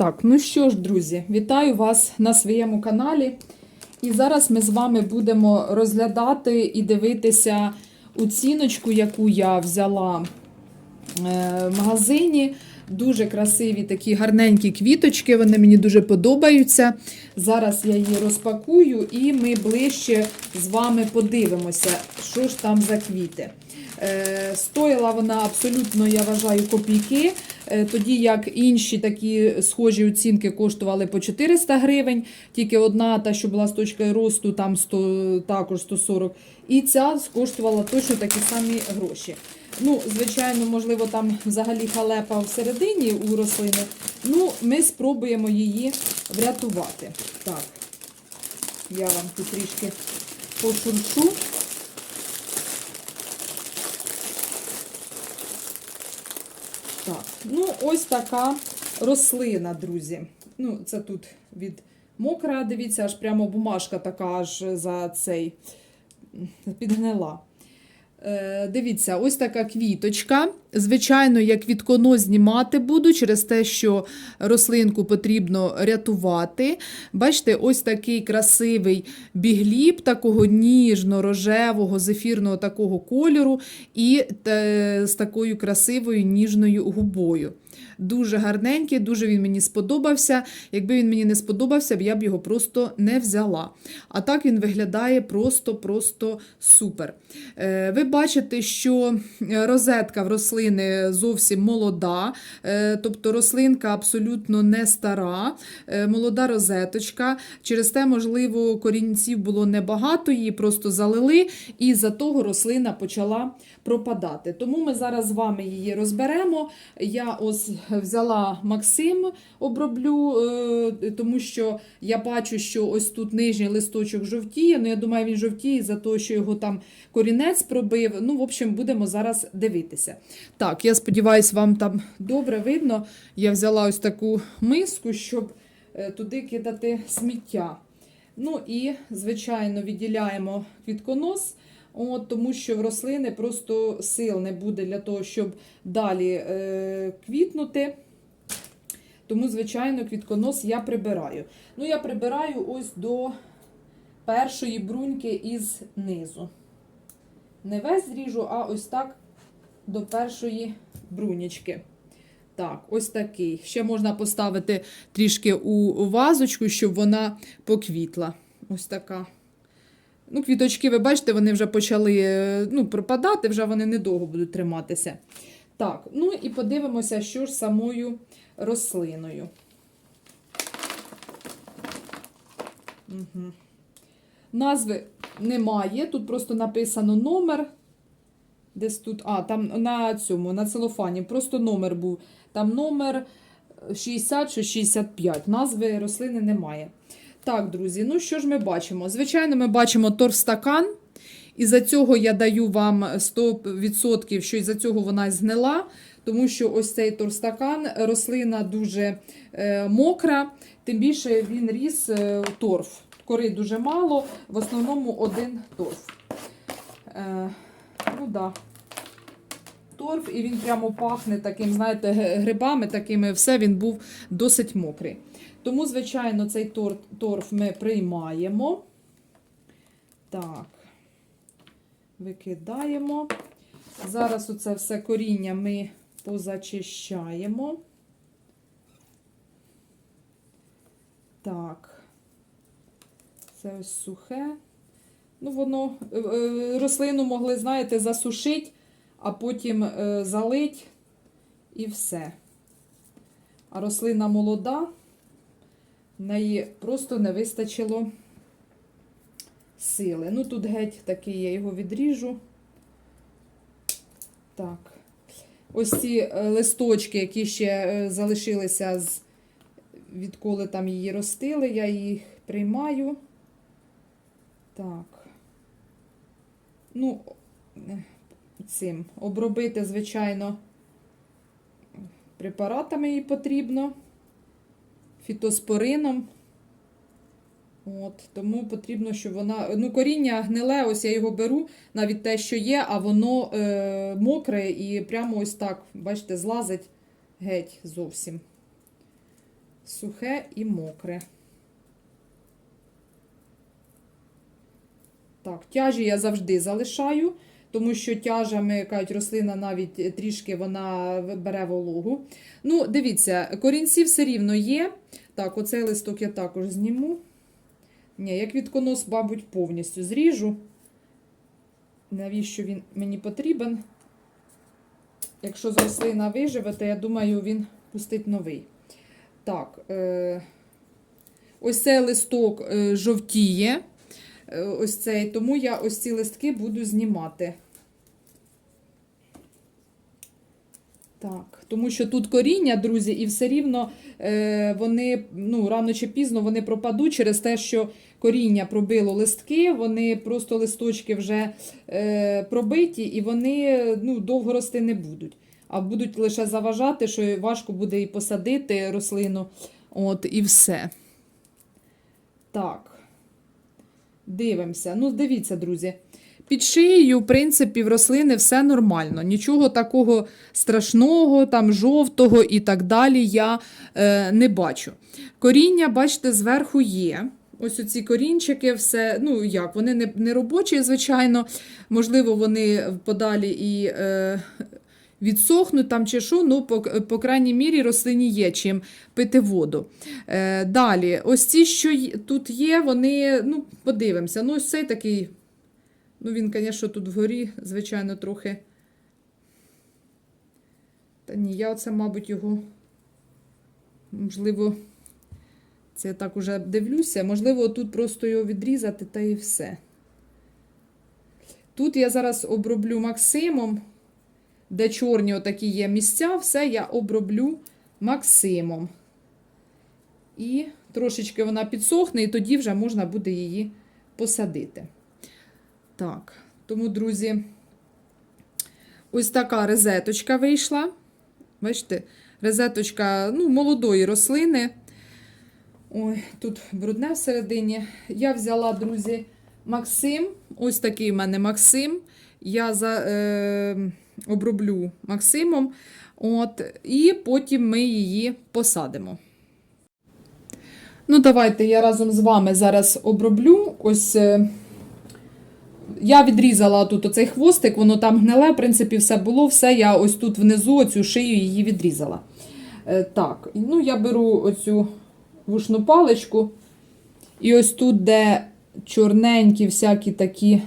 Так, ну що ж, друзі, вітаю вас на своєму каналі. І зараз ми з вами будемо розглядати і дивитися оціночку, яку я взяла е, в магазині. Дуже красиві такі гарненькі квіточки, вони мені дуже подобаються. Зараз я її розпакую і ми ближче з вами подивимося, що ж там за квіти. Е, Стоїла вона абсолютно, я вважаю, копійки. Е, Тоді як інші такі схожі оцінки коштували по 400 гривень, тільки одна, та, що була з точкою росту, там 100, також 140. І ця коштувала точно такі самі гроші. Ну, звичайно, можливо, там взагалі халепа всередині у рослини. Ну, ми спробуємо її врятувати. Так, я вам тут трішки пошуршу. Так, ну ось така рослина, друзі. Ну, це тут від мокра, дивіться, аж прямо бумажка така аж за цей підгнила. Е, Дивіться, ось така квіточка. Звичайно, я квітконо знімати буду через те, що рослинку потрібно рятувати. Бачите, ось такий красивий бігліб, такого ніжно-рожевого, зефірного такого кольору, і е, з такою красивою ніжною губою. Дуже гарненький, дуже він мені сподобався. Якби він мені не сподобався, я б його просто не взяла. А так він виглядає просто-просто супер. Е, Ви бачите, що розетка в рослини зовсім молода, е, тобто рослинка абсолютно не стара, е, молода розеточка. Через те, можливо, корінців було небагато, її просто залили, і за того рослина почала пропадати. Тому ми зараз з вами її розберемо. Я ось взяла Максим, оброблю, е, тому що я бачу, що ось тут нижній листочок жовтіє. Ну, я думаю, він жовтіє за те, що його там корінець пробив. Ну, в общем, будемо зараз дивитися. Так, я сподіваюся, вам там добре видно. Я взяла ось таку миску, щоб е, туди кидати сміття. Ну і, звичайно, відділяємо квітконос. От, тому що в рослини просто сил не буде для того, щоб далі е, квітнути. Тому, звичайно, квітконос я прибираю. Ну, я прибираю ось до першої бруньки із низу. Не весь зріжу, а ось так до першої брунічки. Так, ось такий. Ще можна поставити трішки у вазочку, щоб вона поквітла. Ось така. Ну, квіточки, ви бачите, вони вже почали е, ну, пропадати, вже вони недовго будуть триматися. Так, ну і подивимося, що ж самою рослиною. Угу. Назви немає. Тут просто написано номер. Десь тут, а, там на цьому, на целофані, просто номер був. Там номер 60 чи 65. Назви рослини немає. Так, друзі, ну що ж ми бачимо? Звичайно, ми бачимо торфстакан. І за цього я даю вам 100%, що із-за цього вона згнила, тому що ось цей торфстакан, рослина дуже е, мокра, тим більше він ріс е, торф. Кори дуже мало, в основному один торф. Е, ну да. Торф, і він прямо пахне таким, знаєте, грибами, такими все, він був досить мокрий. Тому, звичайно, цей торф, торф ми приймаємо. Так, викидаємо. Зараз оце все коріння ми позачищаємо. Так, це ось сухе. Ну, воно, е, е, рослину могли, знаєте, засушити, а потім е, залить і все. А рослина молода. В неї просто не вистачило сили. Ну, тут геть такий, я його відріжу. Так. Ось ці листочки, які ще залишилися, з, відколи там її ростили, я їх приймаю. Так. Ну, цим обробити, звичайно, препаратами їй потрібно фітоспорином. От, Тому потрібно, щоб вона. Ну, коріння гниле, ось я його беру, навіть те, що є, а воно е, мокре і прямо ось так, бачите, злазить геть зовсім. сухе і мокре. Так, тяжі я завжди залишаю, тому що тяжами, кажуть, рослина навіть трішки вона бере вологу. Ну, дивіться, корінці все рівно є. Так, оцей листок я також зніму. Ні, як відконос, мабуть, повністю зріжу. Навіщо він мені потрібен? Якщо з рослина виживе, то я думаю, він пустить новий. Так, е, ось цей листок е, жовтіє. Е, ось цей, тому я ось ці листки буду знімати. Так, тому що тут коріння, друзі, і все рівно е, вони ну, рано чи пізно вони пропадуть через те, що коріння пробило листки, вони просто листочки вже е, пробиті, і вони ну, довго рости не будуть. А будуть лише заважати, що важко буде і посадити рослину. От, і все. Так. Дивимося. Ну, дивіться, друзі. Під шиєю, в принципі, в рослини все нормально. Нічого такого страшного, там жовтого і так далі я е, не бачу. Коріння, бачите, зверху є. Ось оці корінчики, все, ну як, вони не, не робочі, звичайно. Можливо, вони подалі і е, відсохнуть там чи що, ну, по, по крайній мірі, рослині є чим пити воду. Е, далі, ось ці, що тут є, вони, ну, подивимося. Ну, ось цей такий. Ну, він, звісно, тут вгорі, звичайно, трохи. Та ні, я оце, мабуть, його. Можливо, це я так уже дивлюся. Можливо, тут просто його відрізати та і все. Тут я зараз оброблю Максимом, де чорні отакі є місця, все я оброблю Максимом. І трошечки вона підсохне, і тоді вже можна буде її посадити. Так, тому, друзі, ось така розеточка вийшла. Бачите, розеточка ну, молодої рослини. Ой, тут брудне всередині. Я взяла, друзі, Максим. Ось такий в мене Максим. Я за, е, оброблю Максимом. От, і потім ми її посадимо. Ну, давайте я разом з вами зараз оброблю. Ось. Е, я відрізала тут оцей хвостик, воно там гниле, в принципі, все було, все. Я ось тут внизу оцю шию її відрізала. Е, так, ну я беру оцю вушну паличку. І ось тут, де чорненькі всякі такі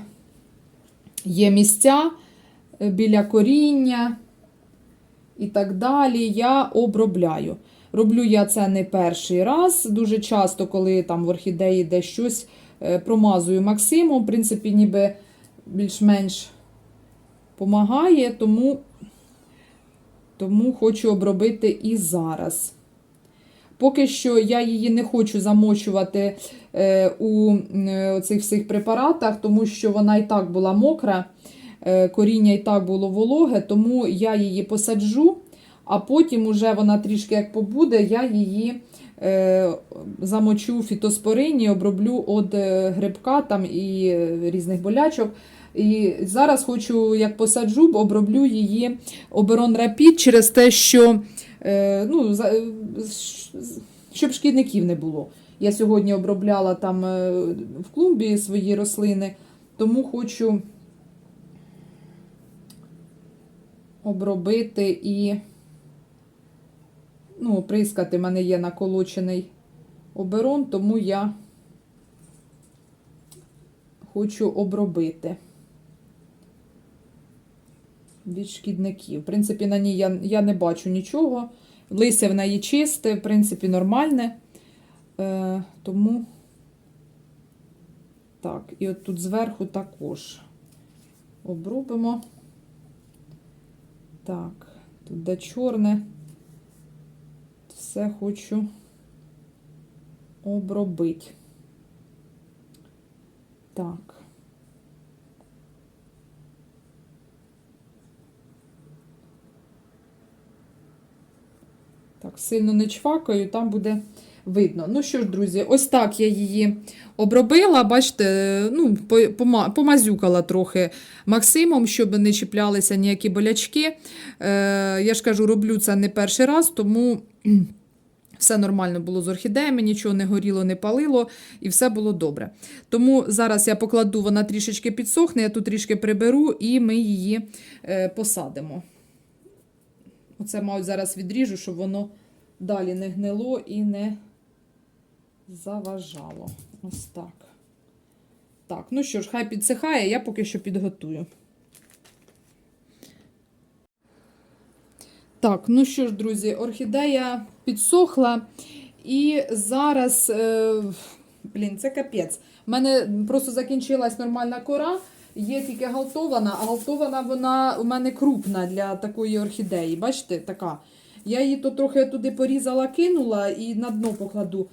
є місця біля коріння і так далі, я обробляю. Роблю я це не перший раз. Дуже часто, коли там в орхідеї десь щось е, промазую Максимом, в принципі, ніби більш-менш помагає, тому, тому хочу обробити і зараз. Поки що я її не хочу замочувати е, у е, цих всіх препаратах, тому що вона і так була мокра, е, коріння і так було вологе, тому я її посаджу, а потім уже вона трішки як побуде, я її е, замочу в фітоспорині, оброблю від е, грибка там і е, різних болячок. І зараз хочу, як посаджу, оброблю її оберон рапід через те, що е, ну, е, щоб шкідників не було. Я сьогодні обробляла там е, в клумбі свої рослини, тому хочу обробити і ну, прискати. У мене є наколочений оберон, тому я хочу обробити від шкідників. В принципі, на ній я, я не бачу нічого. Листя в неї чисте, в принципі, нормальне. Е, тому так, і от тут зверху також обробимо. Так, тут де чорне. Все хочу обробити. Так. Так, сильно не чвакаю, там буде видно. Ну що ж, друзі, ось так я її обробила. Бачите, ну, помазюкала трохи Максимом, щоб не чіплялися ніякі болячки. Е, я ж кажу, роблю це не перший раз, тому Все нормально було з орхідеями, нічого не горіло, не палило, і все було добре. Тому зараз я покладу, вона трішечки підсохне, я тут трішки приберу і ми її е, посадимо. Оце, мабуть, зараз відріжу, щоб воно далі не гнило і не заважало. Ось так. Так, ну що ж, хай підсихає, я поки що підготую. Так, ну що ж, друзі, орхідея підсохла. І зараз, е, блін, це капець. У мене просто закінчилась нормальна кора. Є тільки галтована, а галтована вона у мене крупна для такої орхідеї. Бачите, така. Я її то трохи туди порізала, кинула і на дно покладу.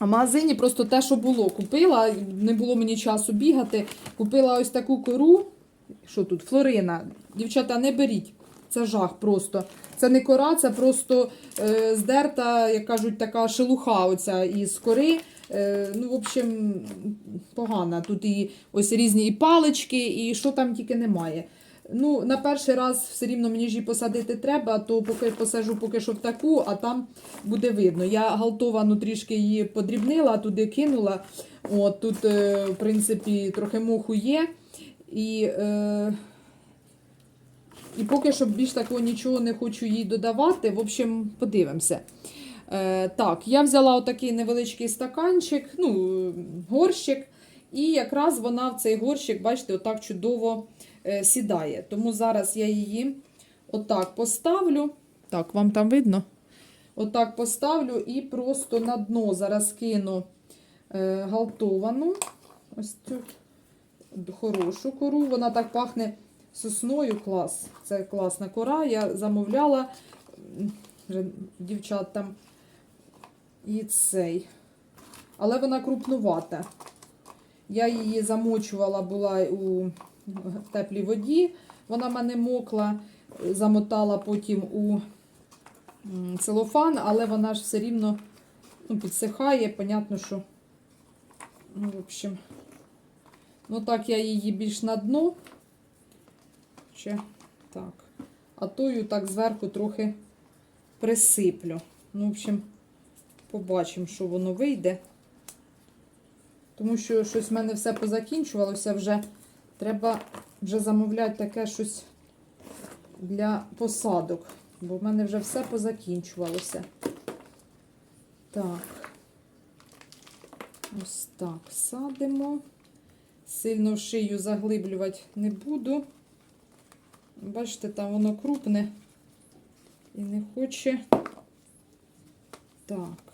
В магазині просто те, що було, купила, не було мені часу бігати. Купила ось таку кору. Що тут? Флорина. Дівчата, не беріть. Це жах просто. Це не кора, це просто е, здерта, як кажуть, така шелуха оця із кори. Е, ну, в общем, погана. Тут і ось різні і палички, і що там тільки немає. Ну, на перший раз все рівно мені ж її посадити треба, то поки посажу поки що в таку, а там буде видно. Я галтовану трішки її подрібнила, туди кинула. От, тут, е, в принципі, трохи моху є. І, е, і поки що більш такого нічого не хочу їй додавати. В общем, подивимося. Е, так, я взяла отакий невеличкий стаканчик, ну, горщик. І якраз вона в цей горщик, бачите, отак чудово сідає. Тому зараз я її отак поставлю. Так, вам там видно? Отак поставлю і просто на дно зараз кину е, галтовану. Ось цю хорошу кору. Вона так пахне сосною. Клас. Це класна кора. Я замовляла дівчатам і цей. Але вона крупнувата. Я її замочувала була у теплій воді, вона в мене мокла, замотала потім у целофан, але вона ж все рівно ну, підсихає. Понятно, що, ну, в общем, ну так я її більш на дно. Ще так. А тою так зверху трохи присиплю. Ну, в общем, побачимо, що воно вийде. Тому що щось в мене все позакінчувалося вже. Треба вже замовляти таке щось для посадок. Бо в мене вже все позакінчувалося. Так. Ось так садимо. Сильно в шию заглиблювати не буду. Бачите, там воно крупне і не хоче. Так.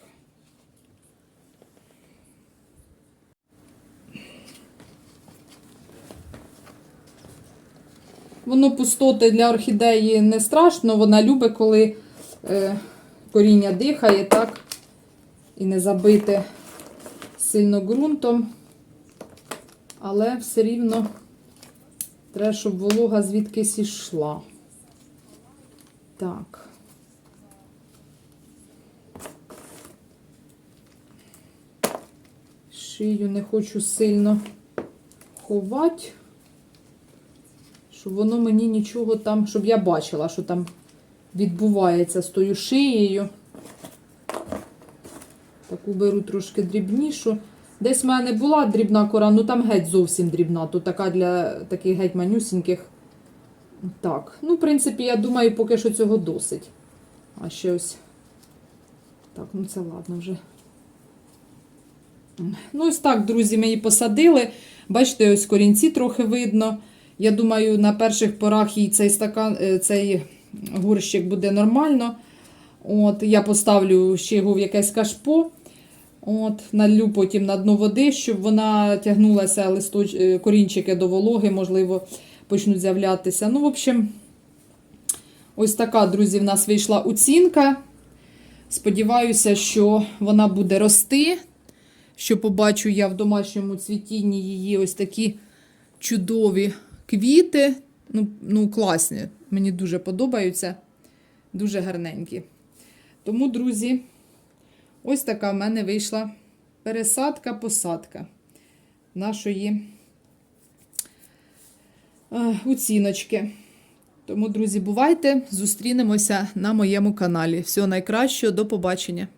Воно пустоти для орхідеї не страшно, вона любить, коли е, коріння дихає, так, і не забите сильно ґрунтом. Але все рівно треба, щоб волога звідкись ішла. Так. Шию не хочу сильно ховати щоб воно мені нічого там, щоб я бачила, що там відбувається з тою шиєю. Таку беру трошки дрібнішу. Десь в мене була дрібна кора, ну там геть зовсім дрібна. Тут така для таких геть манюсіньких. Так, ну, в принципі, я думаю, поки що цього досить. А ще ось. Так, ну це ладно вже. Ну, ось так, друзі, ми її посадили. Бачите, ось корінці трохи видно. Я думаю, на перших порах їй цей стакан, е, цей горщик буде нормально. От, Я поставлю ще його в якесь кашпо. От, Налю потім на дно води, щоб вона тягнулася листоч... е, корінчики до вологи, можливо, почнуть з'являтися. Ну, в общем, ось така, друзі, в нас вийшла оцінка. Сподіваюся, що вона буде рости. Що побачу я в домашньому цвітінні її ось такі чудові квіти. Ну, ну, класні. Мені дуже подобаються. Дуже гарненькі. Тому, друзі, ось така в мене вийшла пересадка-посадка нашої е, оціночки. Тому, друзі, бувайте, зустрінемося на моєму каналі. Всього найкращого, до побачення!